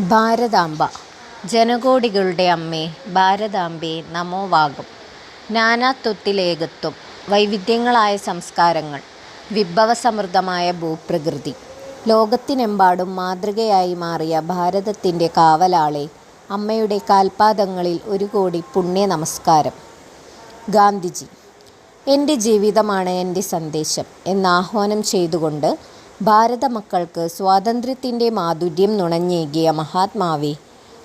ഭാരതാംബ. ജനകോടികളുടെ അമ്മേ ഭാരതാംബേ നമോവാകും നാനാത്വത്തിലേകത്വം വൈവിധ്യങ്ങളായ സംസ്കാരങ്ങൾ വിഭവസമൃദ്ധമായ ഭൂപ്രകൃതി. ലോകത്തിനെമ്പാടും മാതൃകയായി മാറിയ ഭാരതത്തിന്റെ കാവലാളെ അമ്മയുടെ കാൽപാദങ്ങളിൽ ഒരു കോടി പുണ്യ നമസ്കാരം ഗാന്ധിജി എന്റെ ജീവിതമാണ് എന്റെ സന്ദേശം എന്ന് എന്നാഹ്വാനം ചെയ്തുകൊണ്ട് ഭാരത മക്കൾക്ക് സ്വാതന്ത്ര്യത്തിന്റെ മാധുര്യം നുണഞ്ഞേകിയ മഹാത്മാവേ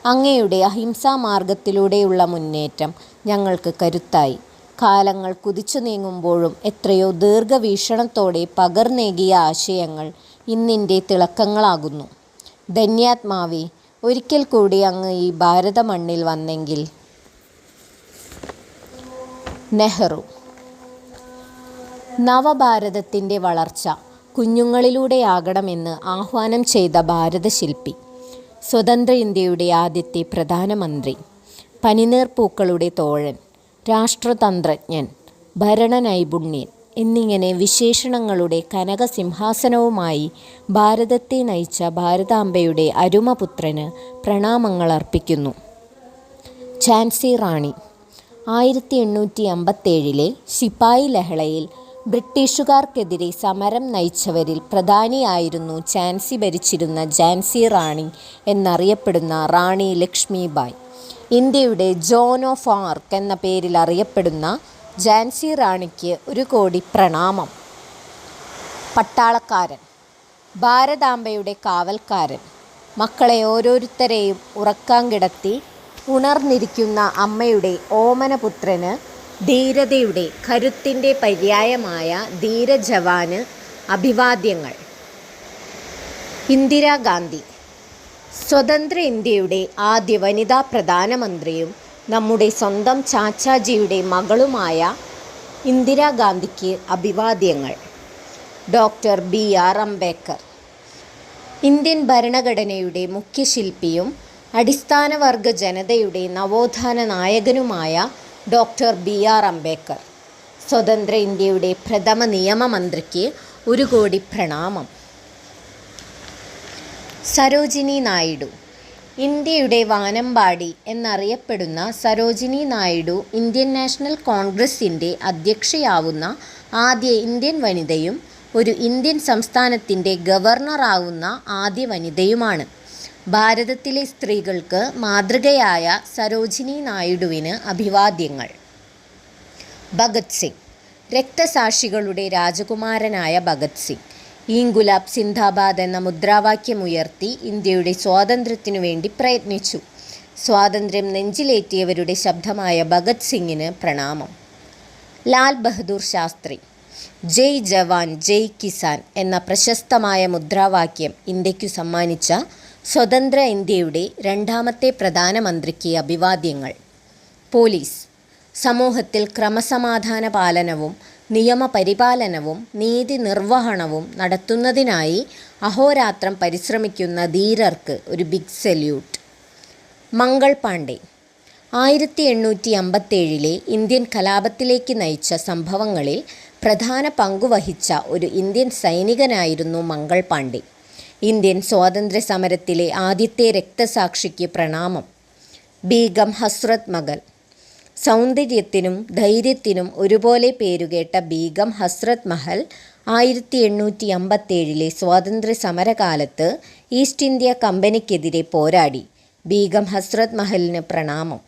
അങ്ങയുടെ അഹിംസാ മാർഗത്തിലൂടെയുള്ള മുന്നേറ്റം ഞങ്ങൾക്ക് കരുത്തായി. കാലങ്ങൾ കുതിച്ചു നീങ്ങുമ്പോഴും എത്രയോ ദീർഘവീക്ഷണത്തോടെ പകർന്നേകിയ ആശയങ്ങൾ ഇന്നിന്റെ തിളക്കങ്ങളാകുന്നു. ധന്യാത്മാവേ ഒരിക്കൽ കൂടി അങ്ങ് ഈ ഭാരത മണ്ണിൽ വന്നെങ്കിൽ. നെഹ്റു. നവഭാരതത്തിന്റെ വളർച്ച. കുഞ്ഞുങ്ങളിലൂടെയാകണമെന്ന് ആഹ്വാനം ചെയ്ത ഭാരതശില്പി സ്വതന്ത്ര ഇന്ത്യയുടെ ആദ്യത്തെ പ്രധാനമന്ത്രി പനിനീർ പൂക്കളുടെ തോഴൻ രാഷ്ട്രതന്ത്രജ്ഞൻ ഭരണനൈപുണ്യൻ എന്നിങ്ങനെ വിശേഷണങ്ങളുടെ കനകസിംഹാസനവുമായി ഭാരതത്തെ നയിച്ച ഭാരതാംബയുടെ അരുമപുത്രന് പ്രണാമങ്ങൾ അർപ്പിക്കുന്നു ഝാൻസി റാണി ആയിരത്തി എണ്ണൂറ്റി അമ്പത്തേഴിലെ ശിപ്പായി ലഹളയിൽ ബ്രിട്ടീഷുകാർക്കെതിരെ സമരം നയിച്ചവരിൽ പ്രധാനിയായിരുന്നു ഝാൻസി ഭരിച്ചിരുന്ന ഝാൻസി റാണി എന്നറിയപ്പെടുന്ന റാണി ലക്ഷ്മിബായ്. ഇന്ത്യയുടെ ജോൺ ഓഫ് ആർക്ക് എന്ന പേരിൽ അറിയപ്പെടുന്ന ഝാൻസി റാണിക്ക് ഒരു കോടി പ്രണാമം. പട്ടാളക്കാരൻ ഭാരതാംബയുടെ കാവൽക്കാരൻ മക്കളെ ഓരോരുത്തരെയും ഉറക്കാൻ കിടത്തി ഉണർന്നിരിക്കുന്ന അമ്മയുടെ ഓമനപുത്രന് ധീരതയുടെ കരുത്തിന്റെ പര്യായമായ ധീരജവാന് അഭിവാദ്യങ്ങൾ. ഇന്ദിരാഗാന്ധി സ്വതന്ത്ര ഇന്ത്യയുടെ ആദ്യ വനിതാ പ്രധാനമന്ത്രിയും നമ്മുടെ സ്വന്തം ചാച്ചാജിയുടെ മകളുമായ ഇന്ദിരാഗാന്ധിക്ക് അഭിവാദ്യങ്ങൾ. Doctor B R Ambedkar Indian ഭരണഘടനയുടെ മുഖ്യശില്പിയും അടിസ്ഥാനവർഗ ജനതയുടെ നവോത്ഥാന നായകനുമായ ഡോക്ടർ ബി ആർ അംബേദ്കർ. സ്വതന്ത്ര ഇന്ത്യയുടെ പ്രഥമ നിയമമന്ത്രിക്ക് ഒരു കോടി പ്രണാമം. സരോജിനി നായിഡു. ഇന്ത്യയുടെ വാനമ്പാടി എന്നറിയപ്പെടുന്ന സരോജിനി നായിഡു ഇന്ത്യൻ നാഷണൽ കോൺഗ്രസിന്റെ അധ്യക്ഷയാവുന്ന ആദ്യ ഇന്ത്യൻ വനിതയും ഒരു ഇന്ത്യൻ സംസ്ഥാനത്തിന്റെ ഗവർണറാവുന്ന ആദ്യ വനിതയുമാണ്. ഭാരതത്തിലെ സ്ത്രീകൾക്ക് മാതൃകയായ സരോജിനി നായിഡുവിന് അഭിവാദ്യങ്ങൾ. ഭഗത് സിംഗ് രക്തസാക്ഷികളുടെ രാജകുമാരനായ ഭഗത് സിംഗ് ഈങ്കുലാബ് സിന്ധാബാദ് എന്ന മുദ്രാവാക്യമുയർത്തി ഇന്ത്യയുടെ സ്വാതന്ത്ര്യത്തിനു വേണ്ടി പ്രയത്നിച്ചു. സ്വാതന്ത്ര്യം നെഞ്ചിലേറ്റിയവരുടെ ശബ്ദമായ ഭഗത് സിംഗിന് പ്രണാമം. ലാൽ ബഹദൂർ ശാസ്ത്രി ജയ് ജവാൻ ജയ് കിസാൻ എന്ന പ്രശസ്തമായ മുദ്രാവാക്യം ഇന്ത്യക്കു സമ്മാനിച്ച സ്വതന്ത്ര ഇന്ത്യയുടെ രണ്ടാമത്തെ പ്രധാനമന്ത്രിക്ക് അഭിവാദ്യങ്ങൾ. പോലീസ്. സമൂഹത്തിൽ ക്രമസമാധാന പാലനവും നിയമപരിപാലനവും നീതി നിർവഹണവും നടത്തുന്നതിനായി അഹോരാത്രം പരിശ്രമിക്കുന്ന ധീരർക്ക് ഒരു ബിഗ് സല്യൂട്ട്. മംഗൾ പാണ്ഡെ. ആയിരത്തി എണ്ണൂറ്റി അമ്പത്തേഴിലെ ഇന്ത്യൻ കലാപത്തിലേക്ക് നയിച്ച സംഭവങ്ങളിൽ പ്രധാന പങ്കുവഹിച്ച ഒരു ഇന്ത്യൻ സൈനികനായിരുന്നു മംഗൾ പാണ്ഡെ. ഇന്ത്യൻ സ്വാതന്ത്ര്യ സമരത്തിലെ ആദ്യത്തെ രക്തസാക്ഷിക്ക് പ്രണാമം. ബീഗം ഹസ്രത് മകൾ. സൗന്ദര്യത്തിനും ധൈര്യത്തിനും ഒരുപോലെ പേരുകേട്ട ബീഗം ഹസ്രത് മഹൽ ആയിരത്തി എണ്ണൂറ്റി അമ്പത്തേഴിലെ സ്വാതന്ത്ര്യ സമരകാലത്ത് ഈസ്റ്റ് ഇന്ത്യ കമ്പനിക്കെതിരെ പോരാടി. ബീഗം ഹസ്രത് മഹലിന് പ്രണാമം.